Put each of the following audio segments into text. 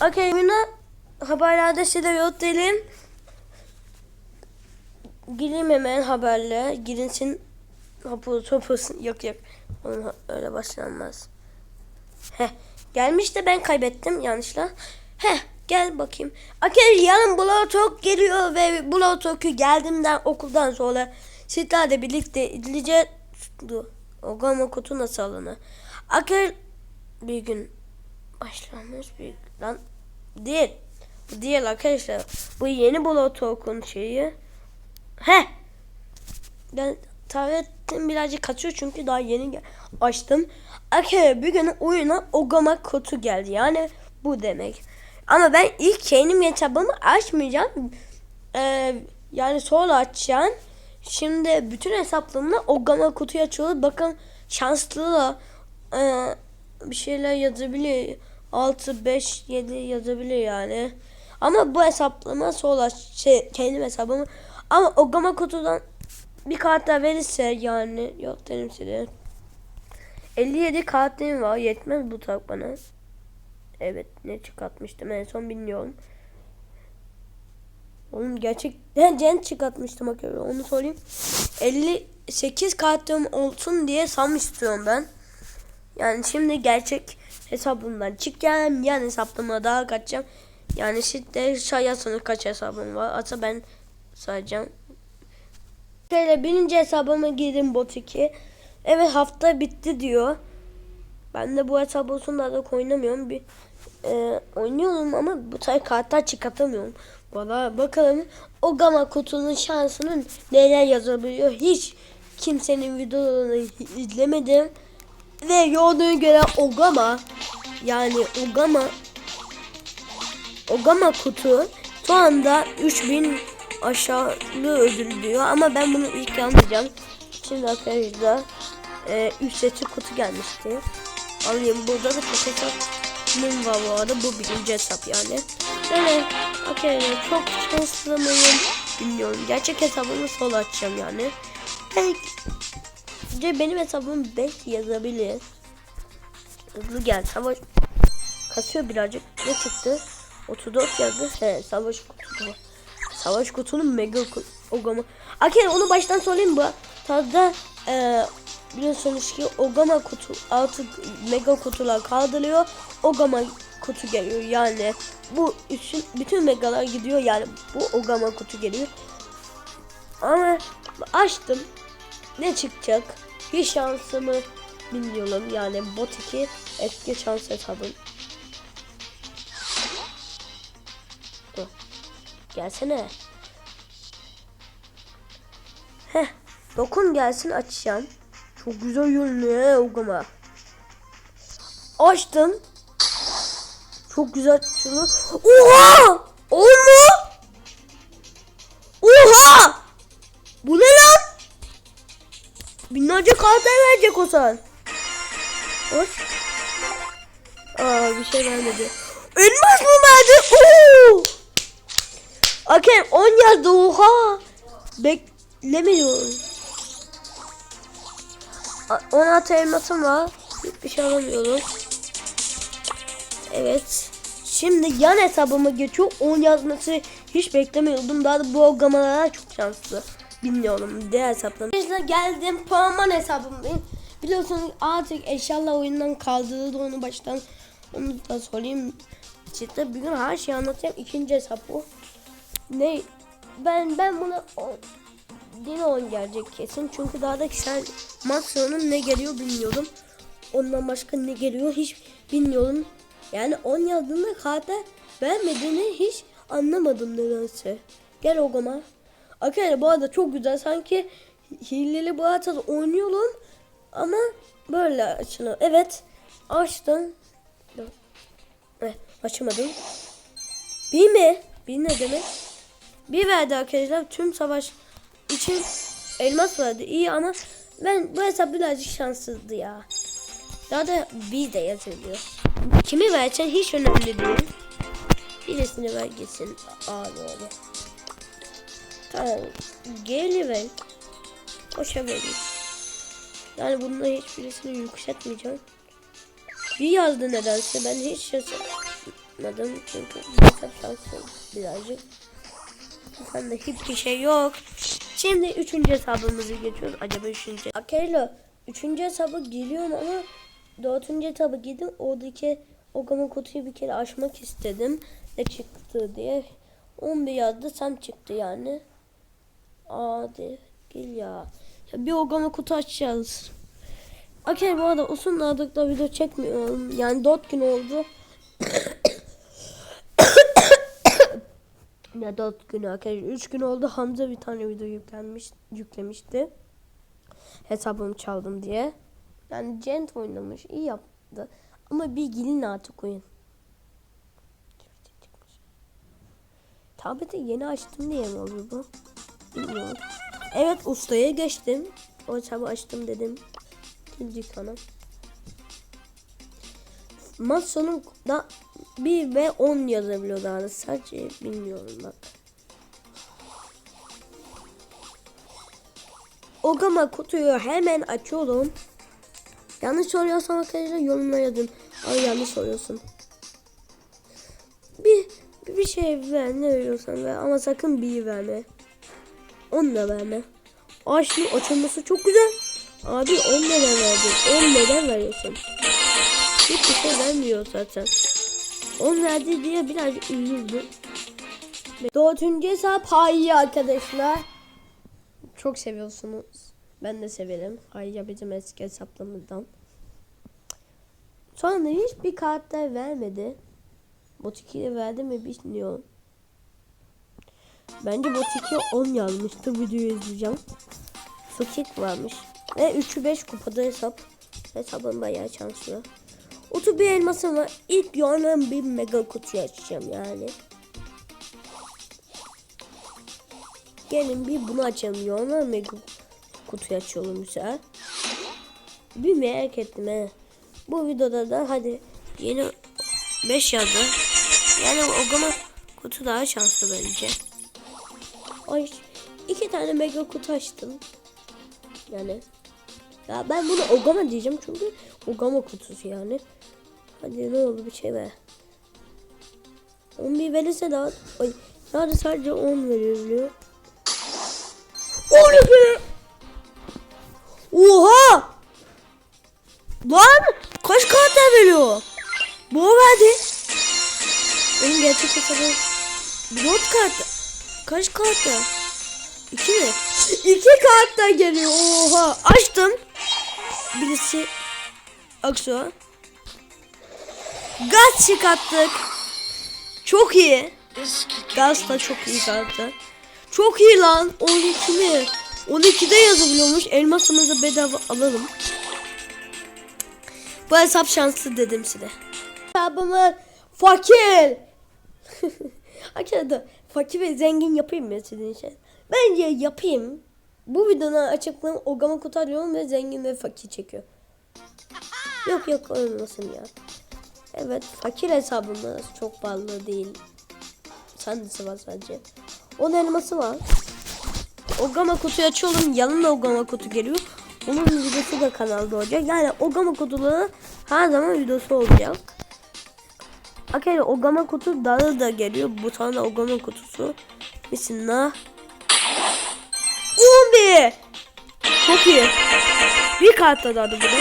Oyuna haberlerde size yok değilim. Gireyim hemen haberle. Girinsin hapı topusun. Yok yok. Onun öyle başlanmaz. Heh. Gelmiş de ben kaybettim yanlışla. Heh. Gel bakayım. Okey yarın Blotok geliyor ve Blotok'u geldiğimden okuldan sonra sizlerle birlikte izleyeceğiz. Ogama kutu nasıl alınır? Okey bir gün başlamış bir lan değil. Bu değil arkadaşlar. Bu yeni Blotok'un şeyi. He. Ben tahmin ettim birazcık kaçıyor çünkü daha yeni açtım. Okey bir gün oyuna Ogama kutu geldi. Yani bu demek. Ama ben ilk kendim hesabımı açmayacağım. Ee, yani sonra açacağım. Şimdi bütün hesaplarımla Ogama kutuyu açıyoruz. Bakın şanslı e, bir şeyler yazabilir. 6, 5, 7 yazabilir yani. Ama bu hesaplama sonra şey, kendim hesabımı. Ama Ogama kutudan bir kart daha verirse yani yok dedim size. 57 kartım var. Yetmez bu tak bana. Evet ne çıkartmıştım en son bilmiyorum. Oğlum gerçekten cen çıkartmıştım hakikaten onu söyleyeyim. 58 kartım olsun diye sam istiyorum ben. Yani şimdi gerçek hesabımdan çıkacağım. Yan hesabıma daha kaçacağım. Yani şimdi sayarsanız kaç hesabım var. Ata ben sayacağım. Şöyle birinci hesabıma girdim bot 2. Evet hafta bitti diyor. Ben de bu hesap olsun da da oynamıyorum. Bir e, oynuyorum ama bu tane kartlar çıkartamıyorum. Valla bakalım o gama kutunun şansının neler yazabiliyor. Hiç kimsenin videolarını izlemedim. Ve gördüğün göre Ogama yani Ogama Ogama kutu şu anda 3000 aşağı ödül diyor ama ben bunu ilk yazacağım. Şimdi arkadaşlar e, ücretli kutu gelmişti. Alayım burada da çok hesabım var bu arada bu birinci hesap yani. Evet arkadaşlar çok şanslı mıyım bilmiyorum. Gerçek hesabımı sol açacağım yani. Bence benim hesabım 5 yazabilir. Hızlı gel savaş kasıyor birazcık. Ne çıktı? 34 yazdı. He savaş kutusu. Savaş kutunun mega ogama. Akel onu baştan söyleyeyim bu. Tarzda e, biliyorsunuz ki ogama kutu artık mega kutular kaldırılıyor. Ogama kutu geliyor yani bu üçün bütün megalar gidiyor yani bu ogama kutu geliyor. Ama açtım. Ne çıkacak? Bir şansımı bilmiyorum yani bot 2 eski şans hesabım. Dur. Gelsene. Heh. Dokun gelsin açacağım. Çok güzel he Ogama. Açtım. Çok güzel şunu. Oha! Binlerce kartlar verecek o zaman. Hoş. Aa bir şey vermedi. Elmas mı verdi? Oo! Okey 10 yazdı oha. Beklemiyorum. A- 16 elmasım var. Hiçbir şey alamıyorum. Evet. Şimdi yan hesabıma geçiyor. 10 yazması hiç beklemiyordum. Daha da bu ogamalar çok şanslı. Bilmiyorum. Diğer hesaplarım. İşte geldim. Puanman hesabımdayım. Biliyorsunuz artık eşyalar oyundan kaldırıldı onu baştan. Onu da söyleyeyim. İşte bugün her şeyi anlatacağım. İkinci hesap bu. Ne? Ben ben buna o- yine 10 gelecek kesin. Çünkü daha da kişisel maksimum ne geliyor bilmiyorum. Ondan başka ne geliyor hiç bilmiyorum. Yani 10 yazdığında karta vermediğini hiç anlamadım nedense. Gel Ogama. Arkadaşlar bu arada çok güzel. Sanki hileli bu arada oynuyorum. Ama böyle açılıyor. Evet. Açtım. Evet, açamadım. Bir mi? Bir ne demek? Bir verdi arkadaşlar. Tüm savaş için elmas verdi. İyi ama ben bu hesap birazcık şanssızdı ya. Daha da bir de yazılıyor. Kimi versen hiç önemli değil. Birisini ver gitsin. Aa böyle. Tamam. Geri ver. Boşa vereyim. Yani bununla hiçbirisini yükseltmeyeceğim. Bir yazdı nedense. Ben hiç yapmadım çünkü bu hesap şansım birazcık. Ben de hiçbir şey yok. Şimdi üçüncü hesabımızı geçiyoruz. Acaba üçüncü. Akelo üçüncü hesabı giriyorum ama dördüncü hesabı girdim. Oradaki Ogama kutuyu bir kere açmak istedim. Ne çıktı diye. 11 yazdı Sam çıktı yani. Hadi gel ya. ya bir Ogama kutu açacağız. Okey bu arada uzun aralıkla video çekmiyorum. Yani 4 gün oldu. ne 4 gün arkadaşlar. 3 gün oldu. Hamza bir tane video yüklenmiş, yüklemişti. Hesabımı çaldım diye. Yani Gent oynamış. iyi yaptı. Ama bir gelin artık oyun. Tableti yeni açtım diye mi oluyor bu? Bilmiyorum. Evet ustaya geçtim. O hesabı açtım dedim. Dükkana. Maç sonunda 1 ve 10 yazabiliyorlardı. Sadece bilmiyorum bak. Ogama kutuyu hemen açıyorum. Yanlış soruyorsam arkadaşlar yorumlara yazın. Ay yanlış soruyorsun. Bir, bir şey ver ne veriyorsan ver ama sakın bir verme. Onu da verme. Ağaçlı açılması çok güzel. Abi 10 neden verdin? 10 neden veriyorsun? Hiçbir şey vermiyor zaten. 10 verdi diye birazcık üzüldüm. Dördüncü hesap Hayya arkadaşlar. Çok seviyorsunuz. Ben de severim. Hayya bizim eski hesaplarımızdan. Sonra hiçbir karakter vermedi. Botiki'yi verdi mi bilmiyorum. Bence Botiki 10 yazmıştı. Videoyu izleyeceğim. Fakik varmış. Ve 3'ü 5 kupada hesap. Hesabım bayağı şanslı. 31 elmasım var. İlk yorumlarım bir mega kutuyu açacağım yani. Gelin bir bunu açalım. Yorumlar mega kutuyu açıyorum güzel. Bir merak ettim he. Bu videoda da hadi yeni 5 yazdı. Yani o zaman kutu daha şanslı bence. Ay iki tane mega kutu açtım. Yani ya ben bunu Ogama diyeceğim çünkü Ogama kutusu yani. Hadi ne oldu bir şey ver. 11 verirse daha ay yani sadece 10 verebiliyor. 12 Oha! Lan kaç karakter veriyor? Bu verdi. Benim gerçek hesabım 4 karakter. Kaç karakter? 2 mi? 2 karakter geliyor. Oha! Açtım. Birisi Aksu. Gaz çıkarttık. Çok iyi. Gaz da çok iyi karakter. Çok iyi lan. 12 mi? 12'de yazılıyormuş. Elmasımızı bedava alalım. Bu hesap şanslı dedim size. Hesabımı fakir. Arkadaşlar fakir ve zengin yapayım mı sizin için? Bence yapayım. Bu videonun açıklığım Ogama kutu arıyorum ve zengin ve fakir çekiyor. Yok yok olmasın ya. Evet fakir hesabımız çok pahalı değil. Sandisi var sadece. Onun elması var. Ogama kutuyu açıyorum. Yanına Ogama kutu geliyor. Onun videosu da kanalda olacak. Yani Ogama kutuları her zaman videosu olacak. Arkadaşlar Ogama kutu dağı da geliyor. Bu tane Ogama kutusu. Bismillah. 11. Çok iyi. Bir kart da dadı bunu.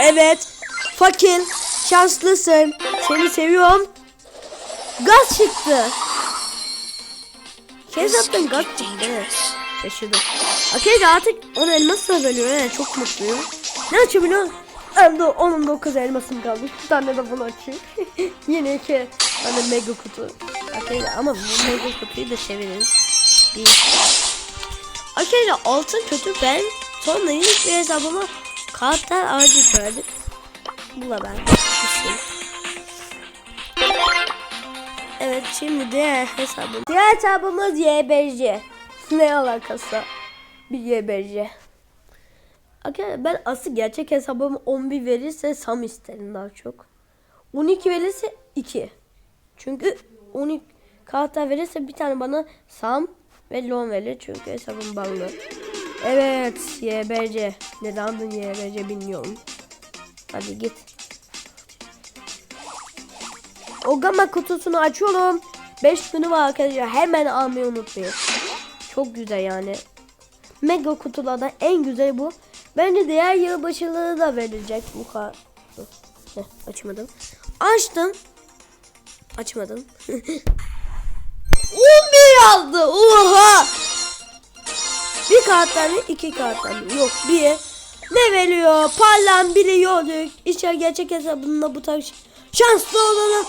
Evet. Fakir. Şanslısın. Seni seviyorum. Gaz çıktı. Kez attın gaz çıktı. Evet. Şaşırdım. Artık 10 elmas da veriyor. Yani çok mutluyum. Ne açabiliyor? Hem de onun 9 elmasım kaldı. Bir tane de bunu açayım. Yine iki tane mega kutu. Arkadaşlar ama bu mega kutuyu da çeviririz. Bir. Arkadaşlar altın kötü ben sonra ilk bir hesabıma kartlar ağacı verdim. Bu da ben. Evet şimdi diğer hesabım. Diğer hesabımız YBC. ne alakası? Bir YBC. Arkadaşlar ben asıl gerçek hesabım 11 verirse Sam isterim daha çok. 12 verirse 2. Çünkü 12 kartlar verirse bir tane bana Sam ve Lon verir çünkü hesabım bağlı. Evet YBC. Neden adın YBC bilmiyorum. Hadi git. O gama kutusunu açıyorum. 5 günü var arkadaşlar. Hemen almayı unutmayın. Çok güzel yani. Mega kutulardan en güzeli bu. Bence diğer yılbaşıları da verilecek bu kadar. Heh, açmadım. Açtım. Açmadım. 11 yazdı. Oha. Bir karttan mı? iki karttan mı? Yok bir. Ne veriyor? Parlan biri yoluk. İşte gerçek hesabında bu tarz şanslı olalım.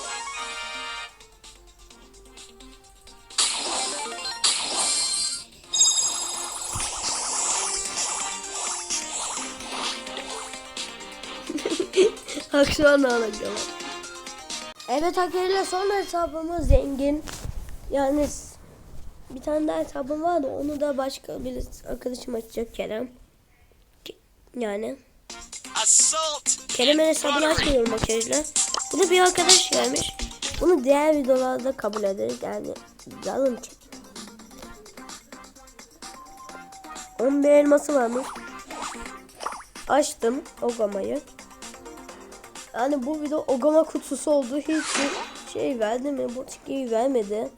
Akşam alacağım. Evet arkadaşlar son hesabımız zengin. Yani bir tane daha hesabım vardı. Onu da başka bir arkadaşım açacak Kerem. Ke- Yani. Kerem'in hesabını açmıyorum arkadaşlar. Bunu bir arkadaş vermiş. Bunu diğer videolarda kabul ederiz. Yani alın ki. 11 elması varmış. Açtım Ogama'yı. Yani bu video Ogama kutusu oldu. Hiçbir şey verdi mi? Bu tikeyi vermedi.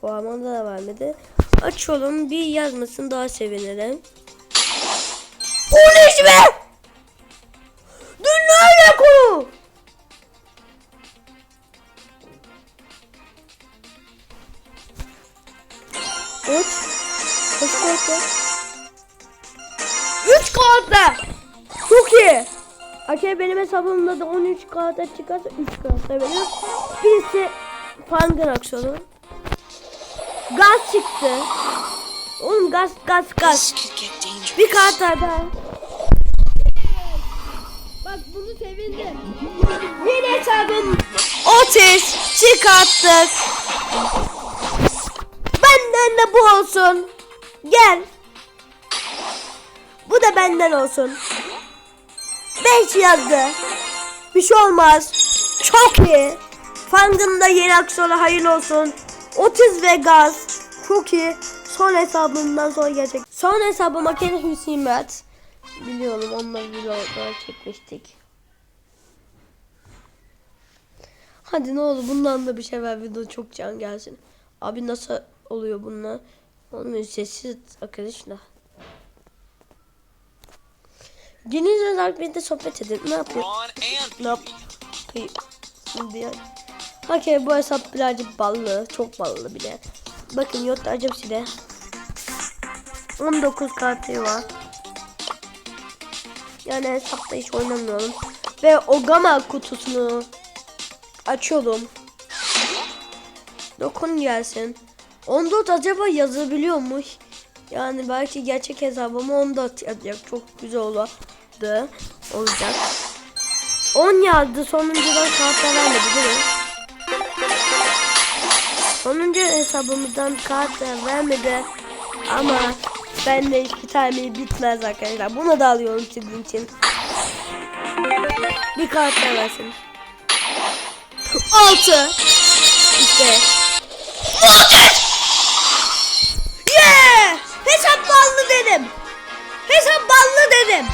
Puanı da vermedi. Açalım. Bir yazmasın daha sevinirim. O ne be? Hesabımda da 13 karta çıkarsa 3 karta veriyor. Birisi Fangın aksiyonu. Gaz çıktı. Oğlum gaz gaz gaz. Bir kart daha. Bak bunu sevindim. Yine hesabım Otis çıkarttık. Benden de bu olsun. Gel. Bu da benden olsun. 5 yazdı. Bir şey olmaz. Çok iyi. Fang'ın da yeni aksiyonu hayırlı olsun. Otis ve Gaz. Çok iyi. Son hesabımdan sonra gelecek. Son hesabıma Kenneth Hüsimet. Biliyorum onları videolar çekmiştik. Hadi ne olur bundan da bir şey ver video çok can gelsin. Abi nasıl oluyor bunlar? Onun sessiz arkadaşlar. Deniz olarak birlikte sohbet edin. Ne yapıyor? Ne yap? Kıyı. Şimdi Okey bu hesap birazcık ballı. Çok ballı bile. Bakın yotlayacağım size. 19 kartı var. Yani hesapta hiç oynamıyorum. Ve Ogama kutusunu açıyorum. Dokun gelsin. 14 acaba yazabiliyormuş. Yani belki gerçek hesabıma 14 yazacak. Çok güzel olurdu. Olacak. 10 yazdı. Sonuncudan kartlar vermedi değil mi? Sonuncu hesabımızdan kartlar vermedi. Ama ben de hiçbir tane bitmez arkadaşlar. Bunu da alıyorum sizin için. Bir kart daha versin. 6 İşte. Yeah! Hesap ballı dedim. Hesap ballı dedim.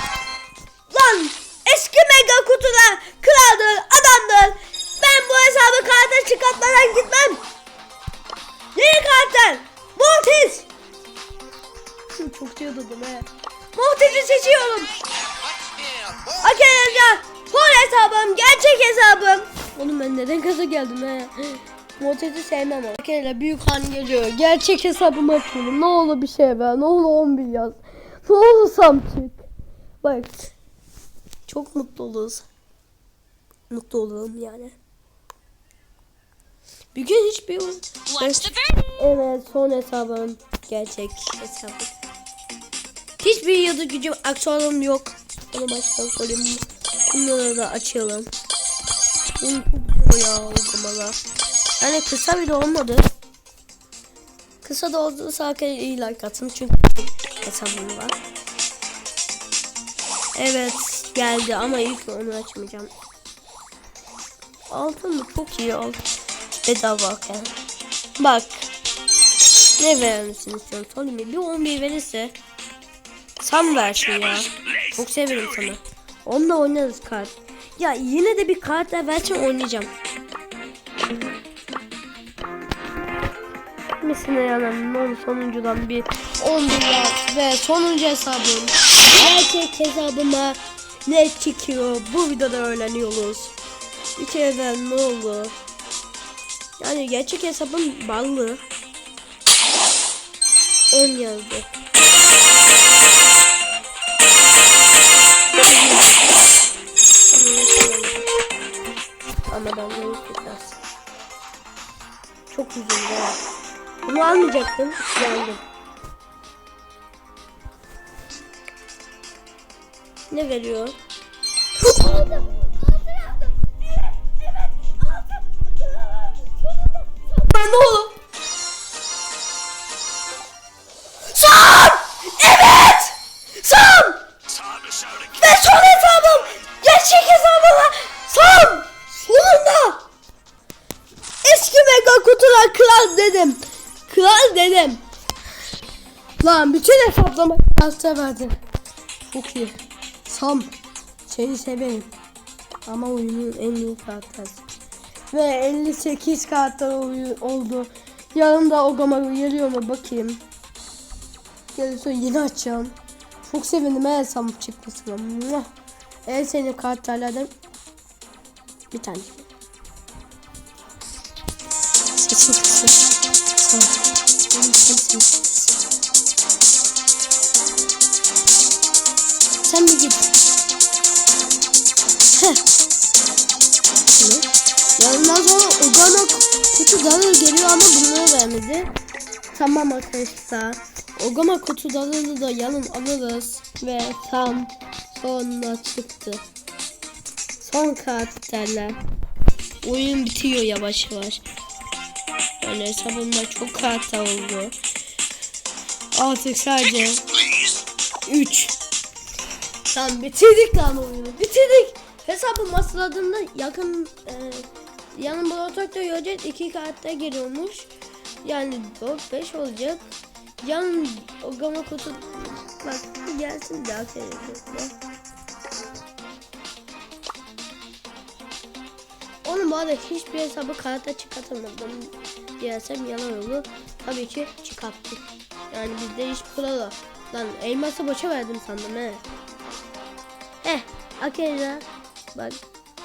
Mortis'i sevmem. Arkadaşlar büyük han geliyor. Gerçek hesabımı açıyorum. Ne olur bir şey ver. Ne olur 11 yaz. Ne olursam çık. Bak. Çok mutlu oluruz. Mutlu olurum yani. Bir gün hiçbir... Evet son hesabım. Gerçek hesabım. Hiçbir yazı gücüm aksualım yok. Onu baştan söyleyeyim. Bunları da açalım. Bunu çok ya okumalar. Yani kısa bile olmadı. Kısa da olursa arkadaşlar iyi like atın çünkü hesabım var. Evet geldi ama ilk onu açmayacağım. Altın mı çok iyi oldu. Bedava yani. Bak. Ne vermesini istiyorum mi? Bir 11 verirse Sam versin ya. Çok severim sana. Onunla oynarız kart. Ya yine de bir kart daha versen oynayacağım. Misine yanan non sonuncudan bir 10 dolar ve sonuncu hesabım. Gerçek hesabıma ne çıkıyor bu videoda öğreniyoruz. Bir kere ne oldu? Yani gerçek hesabım ballı. 10 yazdı. Ama ben de biraz. Çok üzüldüm. Bunu almayacaktım. Geldim. Ne veriyor? Lan bütün hesaplama kasta verdi. Çok iyi. Sam. Seni severim. Ama oyunun en iyi kartası. Ve 58 kartlar oyu- oldu. Yanımda Ogama geliyor mu bakayım. Gelirse yeni açacağım. Çok sevindim her Sam çıkmasına. En sevdiğim kartlardan bir tane. Seçim kısmı. Sen bir git. Heh. Ne? Yanından sonra Ogana kutu dalı geliyor ama bunları vermedi. Tamam arkadaşlar. Ogama kutu dalını da yanın alırız. Ve tam sonra çıktı. Son karakterler. Oyun bitiyor yavaş yavaş. Yani hesabımda çok karta oldu. Artık sadece 3. Tamam bitirdik lan oyunu. Bitirdik. Hesabı masaladığında yakın e, yanın blokta göreceğiz. iki kartta geliyormuş. Yani 4-5 olacak. Yan o gama kutu bak gelsin daha seyredecekler. Onun bu arada hiçbir hesabı karata çıkartamadım diyesem yalan olur. Tabii ki çıkarttık. Yani bizde iş kuralı. Lan elması boşa verdim sandım he. Eh arkadaşlar bak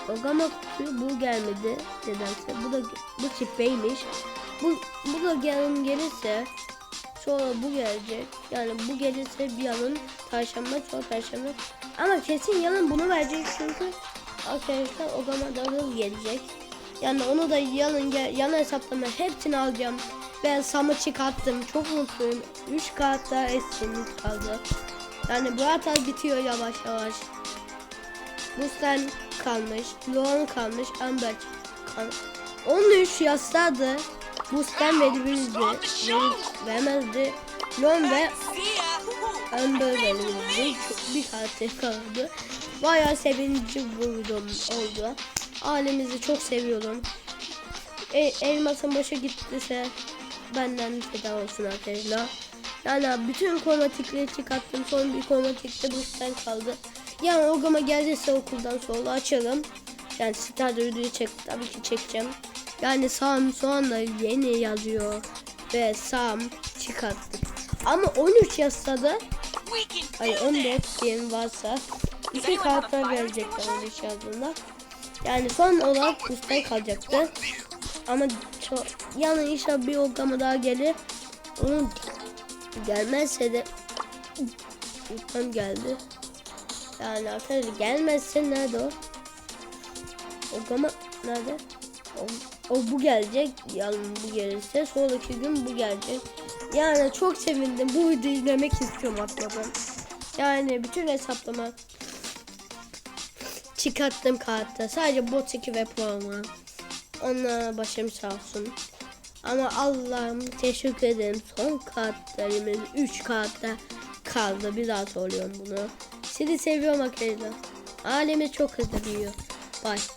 o gama kutuyu bu gelmedi nedense. Bu da bu çipeymiş. Bu, bu da yarın gelirse sonra bu gelecek. Yani bu gelirse bir yarın perşembe sonra perşembe. Ama kesin yarın bunu verecek çünkü arkadaşlar o gama da gelecek. Yani onu da yarın gel, yan hesaplama hepsini alacağım. Ben Sam'ı çıkarttım. Çok mutluyum. 3 kart daha eskimiz kaldı. Yani bu hata bitiyor yavaş yavaş. Busten kalmış. Loan kalmış. Amber kalmış. 13 yaşlardı. Busten verilirdi. Veril, vermezdi. Loan ve Amber verilirdi. Çok bir kart kaldı. Bayağı sevinci buldum oldu. Ailemizi çok seviyorum. E, elmasın boşa gittiyse benden feda olsun arkadaşlar. Yani bütün kromatikleri çıkarttım. Son bir kromatikte busten kaldı. Yani o gama geldiyse okuldan sonra açarım. Yani Star'da ödülü çek, tabii ki çekeceğim. Yani Sam sonra yeni yazıyor. Ve Sam çıkarttık. Ama 13 yazsa da Ay 14 diyelim varsa iki kartlar verecekler 13 yazdığında. Yani son olarak üstten kalacaktı. Ama çok, yani inşallah bir ogama daha gelir. Onun gelmezse de Tam geldi. Yani arkadaşlar gelmezse nerede o? Ogama nerede? O, o bu gelecek. Yani bu gelirse sonraki gün bu gelecek. Yani çok sevindim. Bu videoyu izlemek istiyorum atmadan. Yani bütün hesaplama çıkarttım kartta. Sadece bot 2 ve program. Ona başım sağ olsun. Ama Allah'ım teşekkür ederim. Son kartlarımız 3 kartta kaldı. Bir daha soruyorum bunu. Sizi seviyorum arkadaşlar. Alemi çok hızlı büyüyor. Bye.